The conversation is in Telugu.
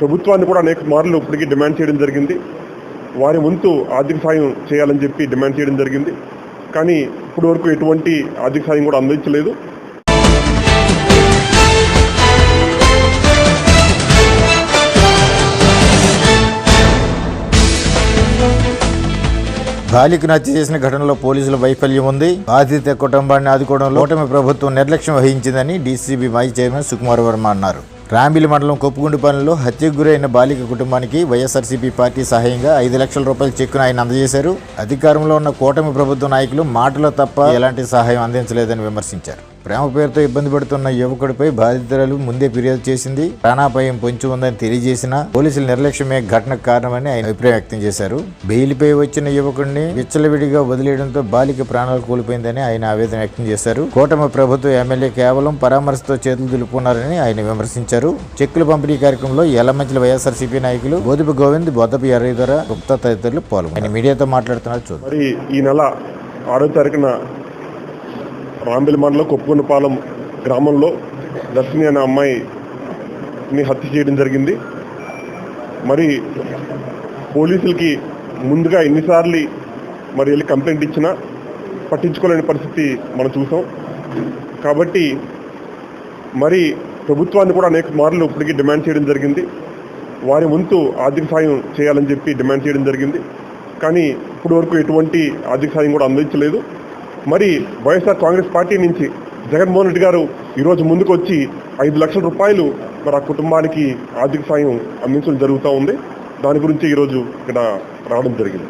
ప్రభుత్వాన్ని కూడా అనేక మార్లు ఇప్పటికీ డిమాండ్ చేయడం జరిగింది. వారి వంతు ఆర్థిక సాయం చేయాలని చెప్పి డిమాండ్ చేయడం జరిగింది. కానీ ఇప్పటి వరకు ఎటువంటి ఆర్థిక సాయం కూడా అందించలేదు. బాలికను హత్య చేసిన ఘటనలో పోలీసుల వైఫల్యం ఉంది. బాధిత కుటుంబాన్ని ఆదుకోవడంలో ఓటమి ప్రభుత్వం నిర్లక్ష్యం వహించిందని డీసీబీ మాజీ చైర్మన్ సుకుమార్ వర్మ అన్నారు. రాంబిలి మండలం కొప్పుగుండిపాలెంలో హత్యకు గురైన బాలిక కుటుంబానికి వైఎస్ఆర్సీపీ పార్టీ సహాయంగా ఐదు లక్షల రూపాయల చెక్కును ఆయన అందజేశారు. అధికారంలో ఉన్న కూటమి ప్రభుత్వ నాయకులు మాటలో తప్ప ఎలాంటి సహాయం అందించలేదని విమర్శించారు. ప్రేమ పేరుతో ఇబ్బంది పడుతున్న యువకుడిపై బాధితురాలు ముందే ఫిర్యాదు చేసింది. ప్రాణాపాయం పొంచి ఉందని తెలియజేసిన పోలీసుల నిర్లక్ష్యమే ఘటనకు కారణమని ఆయన అభిప్రాయం వ్యక్తం చేశారు. బెయిల్పై వచ్చిన యువకుడిని విచ్చలవిడిగా వదిలేయడంతో బాలిక ప్రాణాలు కోల్పోయిందని ఆయన ఆవేదన వ్యక్తం చేశారు. కూటమి ప్రభుత్వ ఎమ్మెల్యే కేవలం పరామర్శతో చేతులు దులుపుకున్నారని ఆయన విమర్శించారు. చెక్కుల పంపిణీ కార్యక్రమంలో ఎల్లమంచిల వైఎస్ఆర్సీపీ నాయకులు గోదిప గోవింద్ బొద్దపి ఎర్రయ్యదొర గుప్తా తదితరులు పాల్గొన్నారు. ఆయన మీడియాతో మాట్లాడుతున్నారు చూద్దాం. ఈ నెల ఆరో తారీఖున రాంబిల్ మండలం కొప్పుకున్నపాలెం గ్రామంలో దర్శిని అనే అమ్మాయిని హత్య చేయడం జరిగింది. మరి పోలీసులకి ముందుగా ఎన్నిసార్లు మరి వెళ్ళి కంప్లైంట్ ఇచ్చినా పట్టించుకోలేని పరిస్థితి మనం చూసాం. కాబట్టి మరి ప్రభుత్వాన్ని కూడా అనేక మార్లు ఇప్పటికీ డిమాండ్ చేయడం జరిగింది. వారి వంతు ఆర్థిక సాయం చేయాలని చెప్పి డిమాండ్ చేయడం జరిగింది. కానీ ఇప్పటి వరకు ఎటువంటి ఆర్థిక సాయం కూడా అందించలేదు. మరి వైఎస్ఆర్ కాంగ్రెస్ పార్టీ నుంచి జగన్మోహన్ రెడ్డి గారు ఈరోజు ముందుకు వచ్చి ఐదు లక్షల రూపాయలు మరి ఆ కుటుంబానికి ఆర్థిక సాయం అందించడం జరుగుతూ ఉంది. దాని గురించి ఈరోజు ఇక్కడ రావడం జరిగింది.